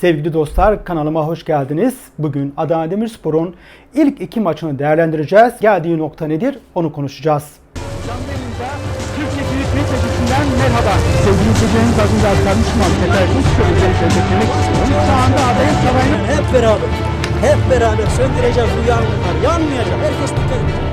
Sevgili dostlar kanalıma hoş geldiniz. Bugün Adana Demirspor'un ilk iki maçını değerlendireceğiz. Geldiği nokta nedir onu konuşacağız. Canlı yayında Türkiye Büyük Millet Meclisi'nden merhaba. Sevgili izleyicilerimiz az önce aktarmıştım arkadaşlar. Şöyle beklemek istiyorum. Şu anda adayın sarayının Hep beraber, hep beraber söndüreceğiz bu yangınları. Yanmayacak. Herkes dikkat edecek.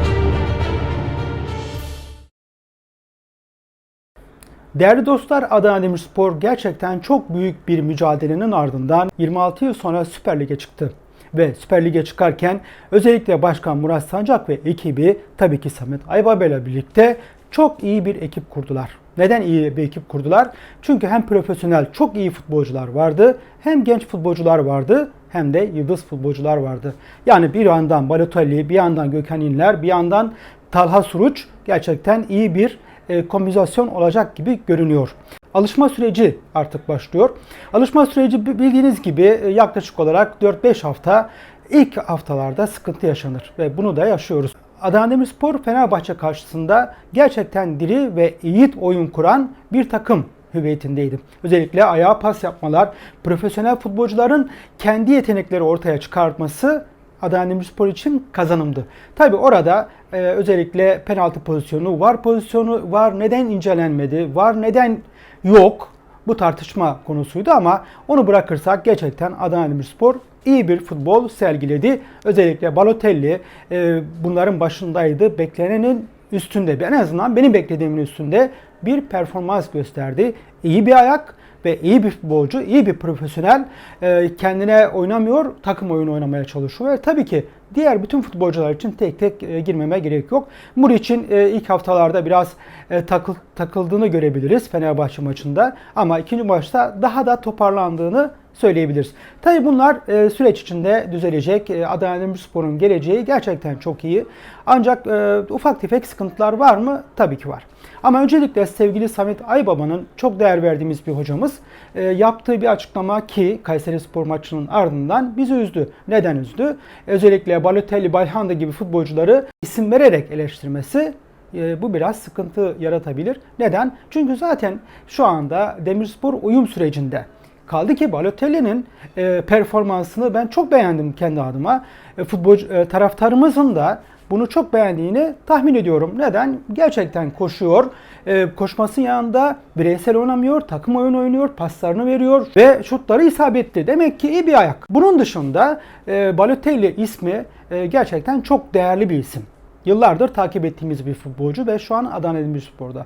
Değerli dostlar Adana Demirspor gerçekten çok büyük bir mücadelenin ardından 26 yıl sonra Süper Lig'e çıktı. Ve Süper Lig'e çıkarken özellikle Başkan Murat Sancak ve ekibi tabii ki Samet Aybaba ile birlikte çok iyi bir ekip kurdular. Neden iyi bir ekip kurdular? Çünkü hem profesyonel çok iyi futbolcular vardı, hem genç futbolcular vardı, hem de yıldız futbolcular vardı. Yani bir yandan Balotelli, bir yandan Gökhan İnler, bir yandan Talha Suruç gerçekten iyi bir e, kombinasyon olacak gibi görünüyor. Alışma süreci artık başlıyor. Alışma süreci bi- bildiğiniz gibi e, yaklaşık olarak 4-5 hafta ilk haftalarda sıkıntı yaşanır ve bunu da yaşıyoruz. Adana Demirspor Fenerbahçe karşısında gerçekten diri ve iyi oyun kuran bir takım hüviyetindeydi. Özellikle ayağa pas yapmalar, profesyonel futbolcuların kendi yetenekleri ortaya çıkartması Adana Demirspor için kazanımdı. Tabi orada e, özellikle penaltı pozisyonu, var pozisyonu var neden incelenmedi, var neden yok bu tartışma konusuydu ama onu bırakırsak gerçekten Adana Demirspor iyi bir futbol sergiledi. Özellikle Balotelli e, bunların başındaydı. Beklenenin üstünde, en azından benim beklediğimin üstünde bir performans gösterdi. İyi bir ayak ve iyi bir futbolcu, iyi bir profesyonel e, kendine oynamıyor, takım oyunu oynamaya çalışıyor. Ve tabii ki diğer bütün futbolcular için tek tek e, girmeme gerek yok. Muriç'in e, ilk haftalarda biraz e, takıl, takıldığını görebiliriz Fenerbahçe maçında. Ama ikinci maçta daha da toparlandığını söyleyebiliriz. Tabii bunlar e, süreç içinde düzelecek. E, Adana Demirspor'un geleceği gerçekten çok iyi. Ancak e, ufak tefek sıkıntılar var mı? Tabii ki var. Ama öncelikle sevgili Samet Aybaba'nın çok değer verdiğimiz bir hocamız e, yaptığı bir açıklama ki Kayseri Spor maçının ardından bizi üzdü. Neden üzdü? Özellikle Balotelli, Balhanda gibi futbolcuları isim vererek eleştirmesi e, bu biraz sıkıntı yaratabilir. Neden? Çünkü zaten şu anda Demirspor uyum sürecinde. Kaldı ki Balotelli'nin e, performansını ben çok beğendim kendi adıma. E, futbolcu e, taraftarımızın da bunu çok beğendiğini tahmin ediyorum. Neden? Gerçekten koşuyor. E, koşmasının yanında bireysel oynamıyor, takım oyunu oynuyor, paslarını veriyor ve şutları isabetli. Demek ki iyi bir ayak. Bunun dışında e, Balotelli ismi e, gerçekten çok değerli bir isim. Yıllardır takip ettiğimiz bir futbolcu ve şu an Adana Demirspor'da.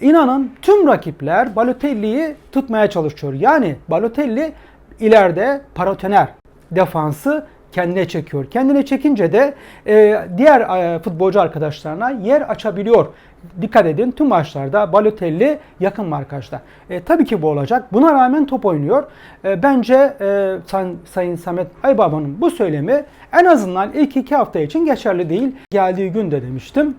İnanın tüm rakipler Balotelli'yi tutmaya çalışıyor. Yani Balotelli ileride paratoner defansı kendine çekiyor. Kendine çekince de e, diğer e, futbolcu arkadaşlarına yer açabiliyor. Dikkat edin tüm maçlarda Balotelli yakın markajda. E, tabii ki bu olacak. Buna rağmen top oynuyor. E, bence e, San, Sayın Samet Aybaba'nın bu söylemi en azından ilk iki hafta için geçerli değil. Geldiği gün de demiştim.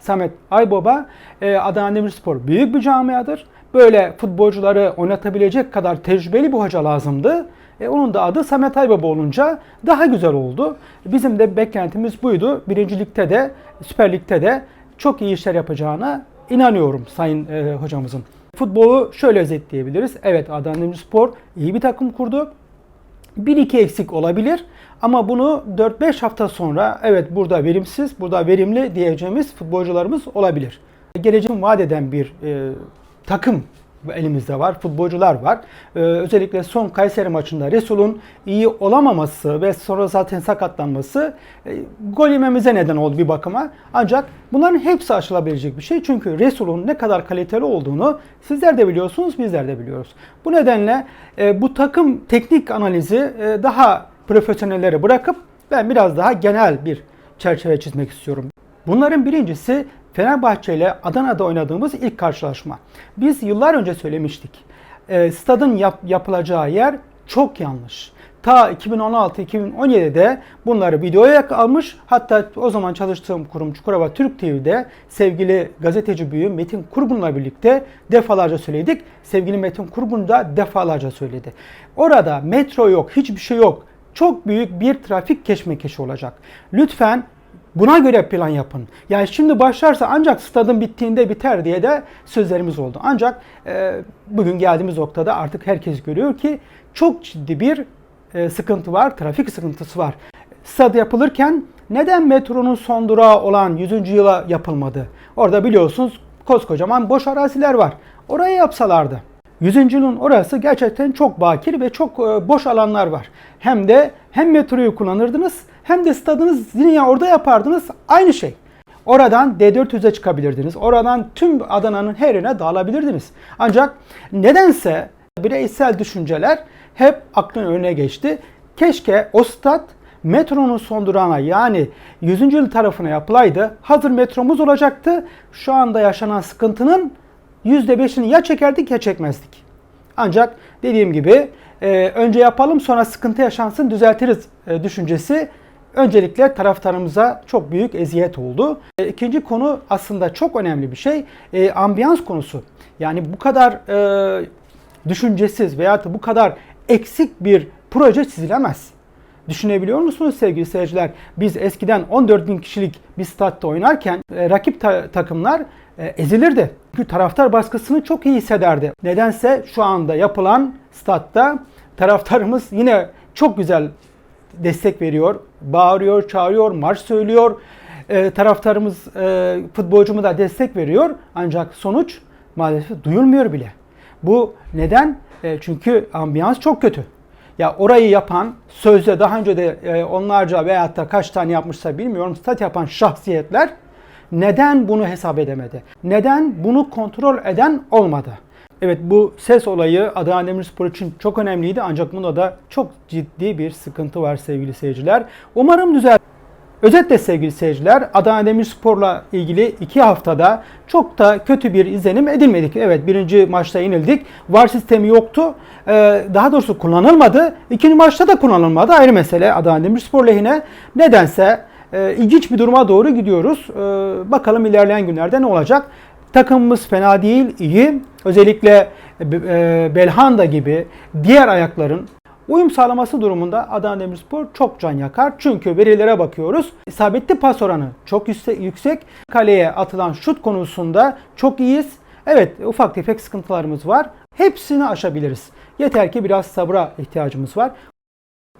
Samet Aybaba e, Adana Demirspor büyük bir camiadır. Böyle futbolcuları oynatabilecek kadar tecrübeli bir hoca lazımdı. E, onun da adı Samet Aybaba olunca daha güzel oldu. Bizim de beklentimiz buydu. Birincilikte de Süper Lig'de de çok iyi işler yapacağına inanıyorum sayın e, hocamızın. Futbolu şöyle özetleyebiliriz. Evet Adana Demirspor iyi bir takım kurdu. 1-2 eksik olabilir ama bunu 4-5 hafta sonra evet burada verimsiz, burada verimli diyeceğimiz futbolcularımız olabilir. Geleceğin vaat eden bir e, takım elimizde var, futbolcular var. Ee, özellikle son Kayseri maçında Resul'un iyi olamaması ve sonra zaten sakatlanması e, gol yememize neden oldu bir bakıma. Ancak bunların hepsi aşılabilecek bir şey. Çünkü Resul'un ne kadar kaliteli olduğunu sizler de biliyorsunuz, bizler de biliyoruz. Bu nedenle e, bu takım teknik analizi e, daha profesyonellere bırakıp ben biraz daha genel bir çerçeve çizmek istiyorum. Bunların birincisi Fenerbahçe ile Adana'da oynadığımız ilk karşılaşma. Biz yıllar önce söylemiştik. E, stadın yap, yapılacağı yer çok yanlış. Ta 2016-2017'de bunları videoya almış. Hatta o zaman çalıştığım kurum Çukurova Türk TV'de sevgili gazeteci büyüğü Metin Kurgun'la birlikte defalarca söyledik. Sevgili Metin Kurgun da defalarca söyledi. Orada metro yok, hiçbir şey yok. Çok büyük bir trafik keşmekeşi olacak. Lütfen Buna göre plan yapın. Yani şimdi başlarsa ancak stadın bittiğinde biter diye de sözlerimiz oldu. Ancak e, bugün geldiğimiz noktada artık herkes görüyor ki çok ciddi bir e, sıkıntı var, trafik sıkıntısı var. Stad yapılırken neden metronun son durağı olan 100. yıla yapılmadı? Orada biliyorsunuz koskocaman boş araziler var. Oraya yapsalardı. 100. yılın orası gerçekten çok bakir ve çok e, boş alanlar var. Hem de hem metroyu kullanırdınız hem de stadınız yine orada yapardınız aynı şey. Oradan D400'e çıkabilirdiniz. Oradan tüm Adana'nın her yerine dağılabilirdiniz. Ancak nedense bireysel düşünceler hep aklın önüne geçti. Keşke o stat metronun son durağına yani 100. yıl tarafına yapılaydı. Hazır metromuz olacaktı. Şu anda yaşanan sıkıntının %5'ini ya çekerdik ya çekmezdik. Ancak dediğim gibi e, önce yapalım sonra sıkıntı yaşansın düzeltiriz e, düşüncesi öncelikle taraftarımıza çok büyük eziyet oldu. E, İkinci konu aslında çok önemli bir şey. E, ambiyans konusu. Yani bu kadar e, düşüncesiz veya bu kadar eksik bir proje çizilemez. Düşünebiliyor musunuz sevgili seyirciler? Biz eskiden 14 bin kişilik bir statta oynarken e, rakip ta- takımlar e, ezilirdi. Çünkü taraftar baskısını çok iyi hissederdi. Nedense şu anda yapılan statta taraftarımız yine çok güzel destek veriyor. Bağırıyor, çağırıyor, marş söylüyor. E, taraftarımız, e, futbolcumu da destek veriyor. Ancak sonuç maalesef duyulmuyor bile. Bu neden? E, çünkü ambiyans çok kötü. Ya orayı yapan sözde daha önce de e, onlarca veyahut da kaç tane yapmışsa bilmiyorum stat yapan şahsiyetler neden bunu hesap edemedi? Neden bunu kontrol eden olmadı? Evet bu ses olayı Adana Demirspor için çok önemliydi ancak bunda da çok ciddi bir sıkıntı var sevgili seyirciler. Umarım düzel. Özetle sevgili seyirciler Adana Demirspor'la ilgili iki haftada çok da kötü bir izlenim edilmedik. Evet birinci maçta yenildik. VAR sistemi yoktu. Ee, daha doğrusu kullanılmadı. İkinci maçta da kullanılmadı. Ayrı mesele Adana Demirspor lehine. Nedense e, ilginç bir duruma doğru gidiyoruz. Ee, bakalım ilerleyen günlerde ne olacak. Takımımız fena değil, iyi. Özellikle e, Belhanda gibi diğer ayakların Uyum sağlaması durumunda Adana Demirspor çok can yakar. Çünkü verilere bakıyoruz. İsabetli pas oranı çok yüksek. Kaleye atılan şut konusunda çok iyiyiz. Evet ufak tefek sıkıntılarımız var. Hepsini aşabiliriz. Yeter ki biraz sabra ihtiyacımız var.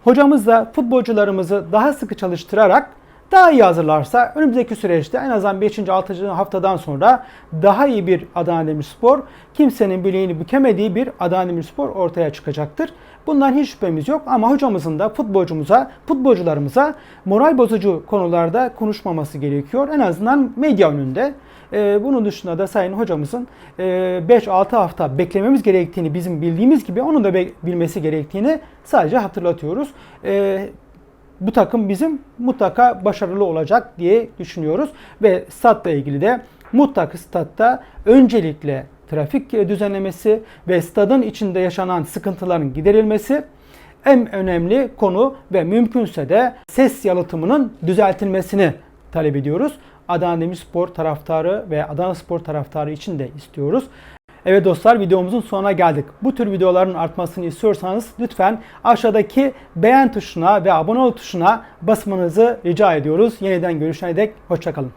Hocamız da futbolcularımızı daha sıkı çalıştırarak daha iyi hazırlarsa önümüzdeki süreçte en azından 5. 6. haftadan sonra daha iyi bir Adana Demirspor, kimsenin bileğini bükemediği bir Adana Demirspor ortaya çıkacaktır. Bundan hiç şüphemiz yok ama hocamızın da futbolcumuza, futbolcularımıza moral bozucu konularda konuşmaması gerekiyor. En azından medya önünde. Ee, bunun dışında da sayın hocamızın e, 5-6 hafta beklememiz gerektiğini bizim bildiğimiz gibi onun da bilmesi gerektiğini sadece hatırlatıyoruz. Ee, bu takım bizim mutlaka başarılı olacak diye düşünüyoruz. Ve statla ilgili de mutlaka statta öncelikle trafik düzenlemesi ve stadın içinde yaşanan sıkıntıların giderilmesi en önemli konu ve mümkünse de ses yalıtımının düzeltilmesini talep ediyoruz. Adana Demirspor taraftarı ve Adana Spor taraftarı için de istiyoruz. Evet dostlar videomuzun sonuna geldik. Bu tür videoların artmasını istiyorsanız lütfen aşağıdaki beğen tuşuna ve abone ol tuşuna basmanızı rica ediyoruz. Yeniden görüşene dek hoşçakalın.